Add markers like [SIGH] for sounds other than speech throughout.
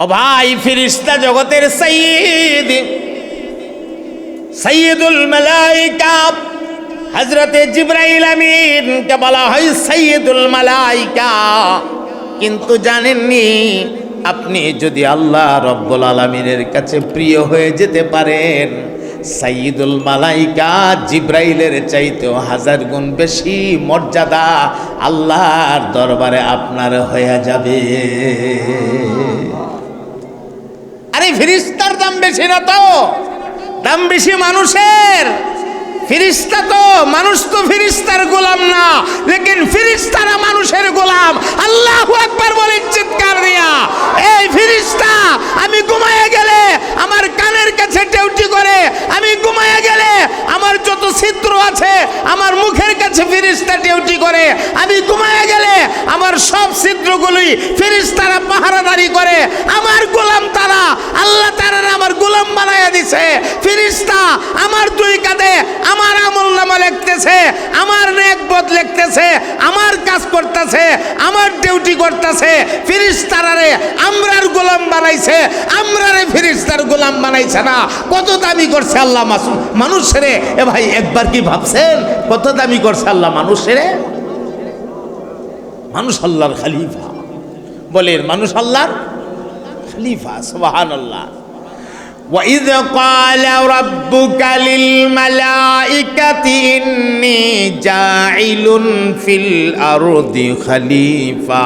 ভাই ফিরিস্তা জগতের সঈদ সৈয়দুল মালাইকা হজরতে জিব্রাইল আমিনকে বলা হয় সৈয়দুল মালাইকা। কিন্তু জানেননি, আপনি যদি আল্লাহ রব্বুল আলমিনের কাছে প্রিয় হয়ে যেতে পারেন সাইয়দুল মালাইকা জিব্রাইলের চাইতেও হাজার গুণ বেশি মর্যাদা আল্লাহর দরবারে আপনার হয়ে যাবে। ফিরিস্তার দাম বেশি না তো? দাম বেশি মানুষের। ফিরিস্তা তো, মানুষ তো ফিরিস্তার গোলাম না। লেকিন ফিরিস্তারা মানুষের গোলাম। আল্লাহ একবার বলেন চিৎকার দিয়া। এই ফিরিস্তা আমি ঘুমায় গেলে আমার কানের কাছে টেউটি করে। আমি ঘুমায় গেলে আমার যত ছিদ্র আছে, আমার মুখের কাছে ফিরিস্তা টেউটি করে, আমি ঘুমায় গেলে আমার সব ছিদ্রগুলি ফিরিস্তারা পাহারাদারি করে, আমার গোলাম তারা, আল্লাহ তারা আমার গোলাম বানাইয়া দিছে। ফিরিস্তা আমার দুই কাঁধে আমার আমল নামা লিখতেছে, আমার নেকবত লিখতেছে, আমার কাজ করতেছে, আমার ডিউটি করতেছে। ফিরিস্তারারে আমরার গোলাম বানাইছে, আমরারে ফিরিস্তার গোলাম বানাইছে না। কত দামি করছে আল্লাহ মাসুম মানুষেরে। এ ভাই একবার কি ভাবছেন? কত দামি করছে আল্লাহ মানুষেরে মানুষ আল্লাহর খালিফা বলেন মানুষ আল্লাহর খালিফা সুবাহান আল্লাহ وإذ قال ربك للملائكة إني جاعل في الأرض خليفة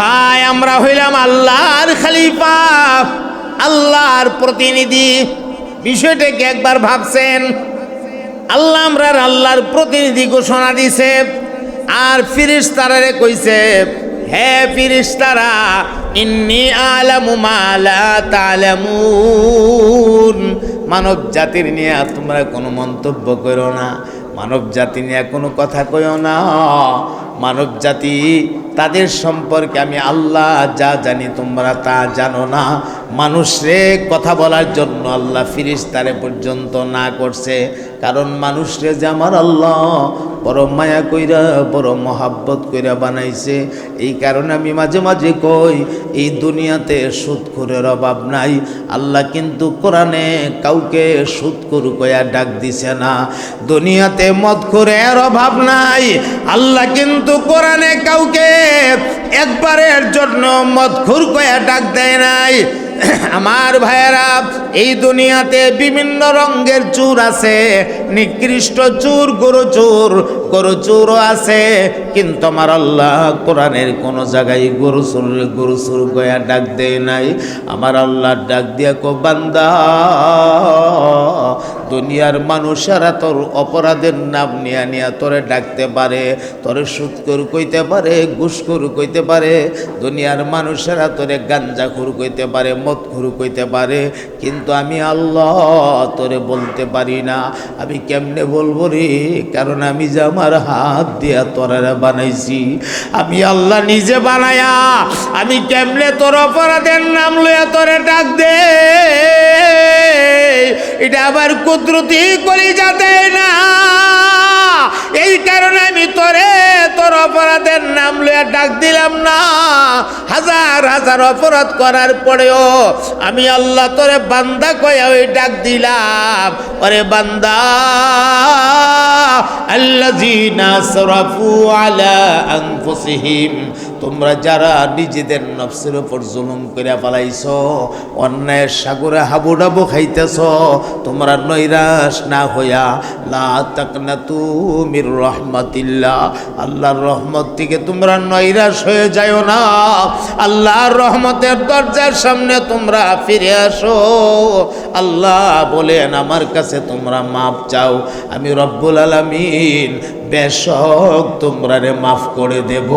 ভাই, আমরা হইলাম আল্লাহর খালিফা। আল্লাহর প্রতিনিধি। বিষয়টাকে একবার ভাবছেন, আল্লাহ আমরার আল্লাহর প্রতিনিধি ঘোষণা দিছে। আর ফিরিস্তারারে কইছে, হে ফিরিস্তারা, ইন্নি আলামু মালা তালামুন। মানব জাতির নিয়ে তোমরা কোনো মন্তব্য করো না। মানব জাতি নিয়ে কোনো কথা কইও না। মানব জাতি তাদের সম্পর্কে আমি আল্লাহ যা জানি তোমরা তা জানো না। মানুষরে কথা বলার জন্য আল্লাহ ফিরিস্তারে পর্যন্ত না করছে। কারণ মানুষরে যে আমার আল্লাহ, বড় মায়া কইরা, বড় মহাব্বত কইরা বানাইছে। এই কারণে আমি মাঝে মাঝে কই, এই দুনিয়াতে সুদখোরের অভাব নাই। আল্লাহ কিন্তু কোরআনে কাউকে সুদখোর কইয়া ডাক দিছে না। দুনিয়াতে মদখোরের অভাব নাই। আল্লাহ কিন্তু কোরআনে কাউকে একবারের জন্য মদখুর কয়া ডাক দেয় নাই। [CLEARS THROAT] আমার ভাইয়েরা এই দুনিয়াতে বিভিন্ন রঙের চুর আছে। নিকৃষ্ট চুর, গরু চুর, গরু চুরও আছে। কিন্তু আমার আল্লাহ কোরআনের কোন জায়গায় গরু চুর গরু চুর গয়া ডাক দেয় নাই। আমার আল্লাহ ডাক দিয়া কো, বান্দা, দুনিয়ার মানুষেরা তোর অপরাধের নাম নিয়া নিয়া তোরে ডাকতে পারে, তোরে সুৎকর কইতে পারে, ঘুষখোর কইতে পারে। দুনিয়ার মানুষেরা তোরে গাঞ্জাখুর কইতে পারে মদ মদখুর কইতে পারে। কিন্তু আমি আল্লাহ তোরে বলতে পারি না। আমি কেমনে বলব রে? কারণ আমি যে আমার হাত দিয়া তোরা বানাইছি, আমি আল্লাহ নিজে বানায়া আমি কেমনে তোর অপরাধের নাম লইয়া তোরে ডাক দে? এটা আবার কুদরতি করি যাতে না। এই কারণে আমি তোরে, তোর অপরাধের নাম লইয়া ডাক দিলাম না। হাজার হাজার অপরাধ করার পরেও আমি আল্লাহ তোরে বান্দা কয়া ওই ডাক দিলাম। ওরে বান্দা আল্লাহ জিনা সরফু আলা আনফুসিহিম তোমরা যারা নিজেদের নফসের উপর জুলুম করে পালাইছ অন্যায়ের সাগরে হাবুডাবু খাইতেছ, তোমরা নৈরাশ না হইয়া, লা তাকনা তুমির রহমতিল্লাহ। আল্লাহর রহমত থেকে তোমরা নৈরাশ হয়ে যাও না। আল্লাহর রহমতের দরজার সামনে তোমরা ফিরে আসো। আল্লাহ বলেন, আমার কাছে তোমরা মাপ চাও। আমি রব্বুল আলামিন বেশক তোমরা রে মাফ করে দেব।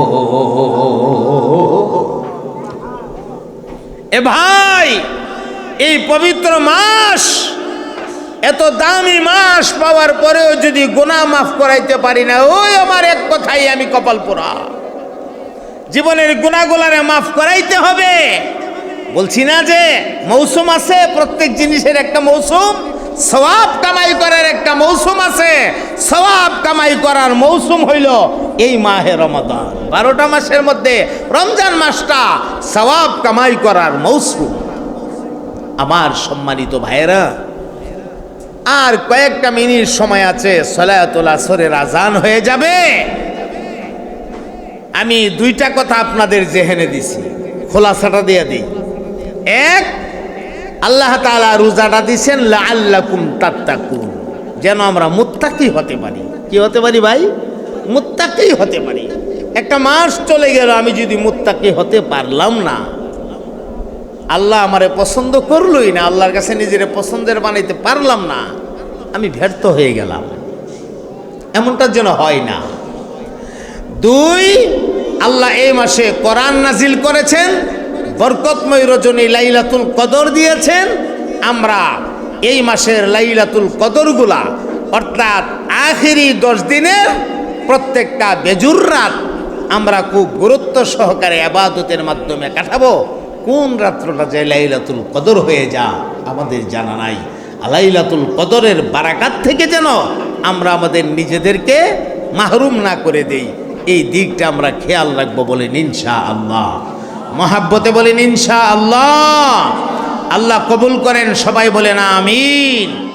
এ ভাই, এই পবিত্র মাস, এত দামি মাস পাওয়ার পরেও যদি গোনা মাফ করাইতে পারি না, ওই আমার এক কথাই আমি কপাল পোড়া জীবনের গুণাগুলারে মাফ করাইতে হবে। বলছি না যে, মৌসুম আছে, প্রত্যেক জিনিসের একটা মৌসুম। সওয়াব কামাই করার একটা মৌসুম আছে। সবাব কামাই করার মৌসুম হইল এই মাহে রমাদান। বারোটা মাসের মধ্যে রমজান মাসটা সওয়াব কামাই করার মৌসুম। আমার সম্মানিত ভাইয়েরা, আর কয়েকটা মিনিট সময় আছে, সলায়াতুল আসরের আজান হয়ে যাবে। আমি দুইটা কথা আপনাদের জেহেনে দিছি, খোলাসাটা দিয়ে দিই। এক আল্লাহ তাআলা রোজাটা দিছেন লাআল্লাকুম তাত্তাকুন। যেন আমরা মুত্তাকি হতে পারি। কি হতে পারি ভাই? মুত্তাকি হতে পারি। একটা মাস চলে গেল, আমি যদি মুত্তাকি হতে পারলাম না। আল্লাহ আমারে পছন্দ করলই না, আল্লাহর কাছে নিজের পছন্দের বানাইতে পারলাম না। আমি ব্যর্থ হয়ে গেলাম। এমনটার যেন হয় না। দুই, আল্লাহ এই মাসে কোরআন নাজিল করেছেন বরকতময় রজনী লাইলাতুল কদর দিয়েছেন আমরা। এই মাসের লাইলাতুল কদরগুলা, অর্থাৎ আখেরি দশ দিনের প্রত্যেকটা বেজুর রাত আমরা খুব গুরুত্ব সহকারে আবাদতের মাধ্যমে কাটাবো। কোন রাত্রটা যে লাইলাতুল কদর হয়ে যা, আমাদের জানা নাই। লাইলাতুল কদরের বারাকাত থেকে যেন আমরা আমাদের নিজেদেরকে মাহরুম না করে দেই, এই দিকটা আমরা খেয়াল রাখব বলেন ইনশা আল্লাহ মহাব্বতে বলেন ইনশা আল্লাহ আল্লাহ কবুল করেন সবাই বলেন আমিন।